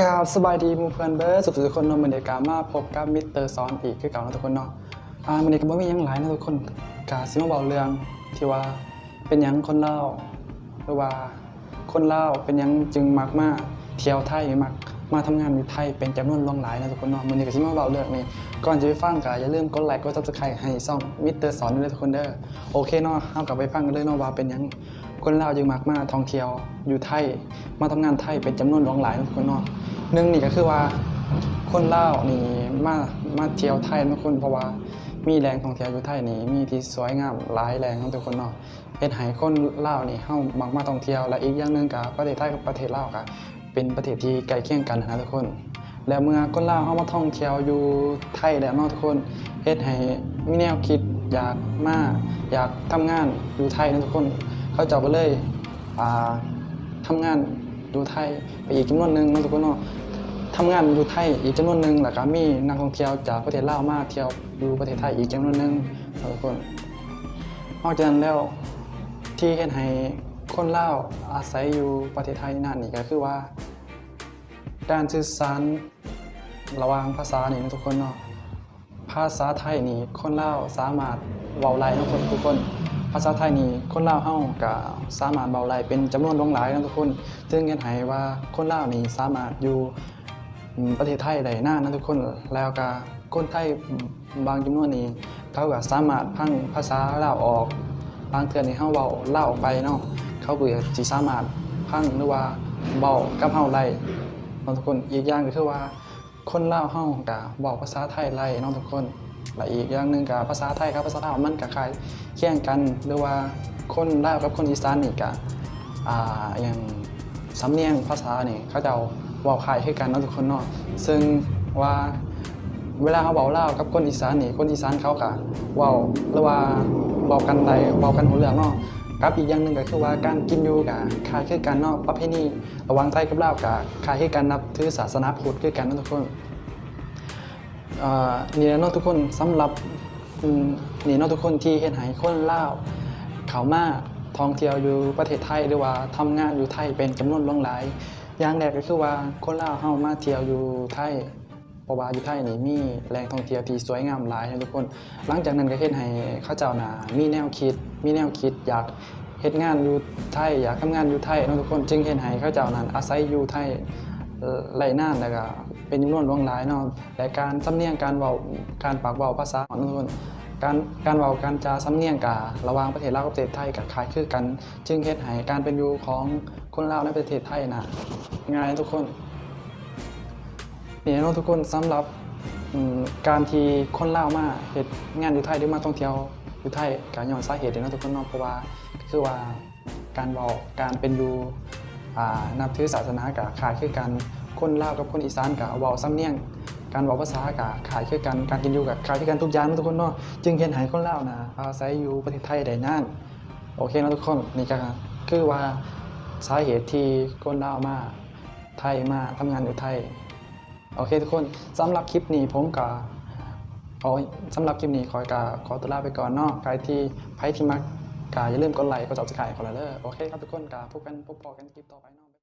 กราบสบายดีมูเพื่อนเบิร์ดสุขทุกคนเนาะมือเดกามาพบกับมิสเตอร์ซอนอีกคือเก่านะทุกคนเนาะอ่ามันเดกาบ่มีหยังหลายนะทุกคนกาสิมาเบาเรื่องที่ว่าเป็นหยังคนเล่าหรือว่าคนเล่าเป็นหยังจึงมักมาเที่ยวไทยมัก มาทำงานอยู่ไทยเป็นจำนวนหลวงหลายนะทุกคนเนาะมือนี้ก็สิมาเว้าเรื่องนี้ก่อนจะไปฟังก็อย่าลืมกดไลค์กด Subscribe ให้ช่องมิสเตอร์สอนด้วยทุกคนเด้อโอเคเนาะเฮากลับไปฟังกันเลยเนาะว่าเป็นหยังคนลาวจึงมักมาท่องเที่ยวอยู่ไทย มาทำงานไทยเป็นจำนวนหลวงหลายนะทุกคนเนาะหนึ่งนี่ก็คือว่า คนลาวนี่มามาเที่ยวไทยนะทุกคนเพราะว่ามีแหล่งท่องเที่ยวอยู่ไทยนี่มีที่สวยงามหลายแหล่งนะทุกคนเนาะเฮ็ดให้คนลาวนี่เฮามักมาท่องเที่ยวและอีกอย่างหนึงก็ประเทศไทยกับประเทศลาวก็ เป็นประเทศที่ใกล้เคียงกันนะทุกคน แล้วเมื่อคนลาวเฮามาท่องเที่ยวอยู่ไทยแล้วเนาะทุกคนเฮ็ดให้มีแนวคิดอยากมาอยากทำงานอยู่ไทยนะทุกคน เขาเจ้าก็เลยอ่าทำงานอยู่ไทยไปอีกจำนวนหนึ่งนะทุกคนเนาะทำงานอยู่ไทยอีกจำนวนหนึ่งแล้วก็มีนักท่องเที่ยวจากประเทศลาวมาเที่ยวอยู่ประเทศไทยอีกจำนวนหนึ่งนะทุกคนนอกจากนั้นแล้วที่เห็นให้คนลาวอาศัยอยู่ประเทศไทยนั่นนี่ก็คือว่า การสื่อสารระวางภาษานี่นะทุกคนเนาะภาษาไทยนี่คนเล่าสามารถเว้าได้ทุกคนทุกคน ภาษาไทยนี่คนเล่าเฮาก็สามารถเว้าได้เป็นจำนวนลวงหลายนะทุกคน ซึ่งเฮ็ดให้ว่าคนเล่านี่สามารถอยู่ประเทศไทยได้นานะทุกคนแล้วก็คนไทยบางจำนวนนี่เขาก็สามารถพังภาษาเล่าออก บางเทื่อนี่เฮาเว้าลาออกไปเนาะเขาก็สิสามารถพังหรือว่าเว้ากับเฮาได้เนาะทุกคนอีกอย่างก็คือว่า คนเล่าวเฮาก็บอกภาษาไทยไล่เนาะทุกคนและอีกอย่างหนึ่งก็ภาษาไทยกับภาษาลาวมันก็คล้ายเคียงกันหรือว่าคนลาวกับคนอีสานนี่ก็อ่าอย่างสำเนียงภาษานี่เขาเจ้าเว้าคล้ายคือกันเนาะทุกคนเนาะซึ่งว่าเวลาเขาเว้าลากับคนอีสานนี่คนอีสานเขาก็เว้าหรือว่าเว้ากันไดเว้ากันรู้เรื่องเนาะ กับอีกอย่างหนึ่งก็คือว่าการกินอยู่กับคายคือกันเนาะประเพณีระว่างไทยกับเลากับคายคือกันนับถือศาสนาพุทธคือกันเนทุกคนเนี่นะทุกคนสำหรับนี่นะทุกคนที่เฮ็ดให้คนเลาเขามาท่องเที่ยวอยู่ประเทศไทยหรือว่าทำงานอยู่ไทยเป็นจำนวนหลวงหลายอย่างแรกก็คือว่าคนเลาวเฮามาเที่ยวอยู่ไทย เพราะว่าอยู่ไทยนี่มีแหล่งท่องเที่ยวที่สวยงามหลายนะทุกคน หลังจากนั้นก็เฮ็ดให้เขาเจ้าน่ะมีแนวคิด มีแนวคิดอยากเฮ็ดงานอยู่ไทยอยากทำงานอยู่ไทยนะทุกคน จึงเฮ็ดให้เขาเจ้านั้นอาศัยอยู่ไทยไร่นานแล้วก็เป็นจำนวนหลวงหลายเนาะและการสำเนียงการเว้าการปากเว้าภาษาของทุกคนการการเว้าการจาสำเนียงการะหว่างประเทศลาวกับประเทศไทยก็คล้ายคลึงกัน จึงเฮ็ดให้การเป็นอยู่ของคนลาวในประเทศไทยน่ะง่ายทุกคน นี่เนาะทุกคนสำหรับการที่คนเล่ามาเฮ็ดงานอยู่ไทยหรือมาท่องเที่ยวอยู่ไทยก็ย้อนสาเหตุเนาะทุกคนเนาะเพราะว่าคือว่าการเว้าการเป็นอยู่นับถือศาสนาก็คล้ายคือกันคนเล่ากับคนอีสานก็เว้าสำเนียงการเว้าภาษาก็คล้ายคือกันการกินอยู่ก็คล้ายคือกันทุกอย่างเนทุกคนเนาะจึงเฮ็ดให้คนเล่านะอาศัยอยู่ประเทศไทยได้นานโอเคเนาะทุกคนนี่ก็คือว่าสาเหตุที่คนเล่ามาไทยมาทำงานอยู่ไทย โอเคทุกคนสำหรับคลิปนี้ผมก็ขอสำหรับคลิปนี้ขอกาขอตัวลาไปก่อนเนาะใครที่ไพ่ที่มักกาอย่าลืมกดไลค์กด subscribe ขอละเด้อโอเคครับทุกคนกาพบกันพบพอกันคลิปต่อไปเนาะ